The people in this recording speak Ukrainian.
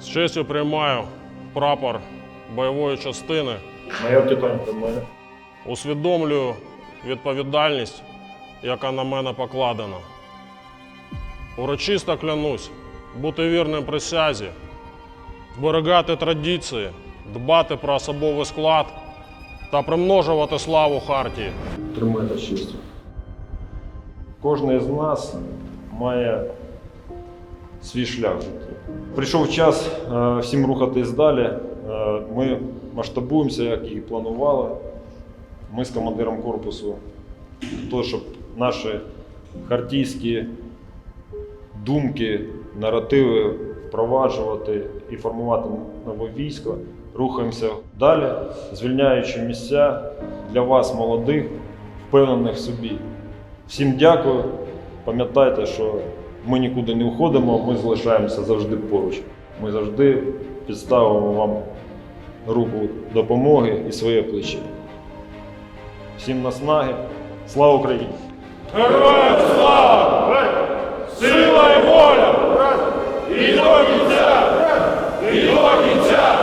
З честю приймаю прапор бойової частини. Майор Титоненко, мене. Усвідомлюю відповідальність, яка на мене покладена. Урочисто клянусь бути вірним присязі, зберігати традиції, дбати про особовий склад та примножувати славу Хартії. Тримайте честь. Кожен з нас має свій шлях. Прийшов час е, всім рухатись далі. Е, Ми масштабуємося, як і планували. Ми з командиром корпусу, то, щоб наші хартійські думки, наративи впроваджувати і формувати нове військо. Рухаємося далі, звільняючи місця для вас, молодих, впевнених в собі. Всім дякую. Пам'ятайте, що ми нікуди не уходимо, ми залишаємося завжди поруч. Ми завжди підставимо вам руку допомоги і своє плече. Всім наснаги. Слава Україні! Героям слава! Сила і воля! І до кінця! І до кінця!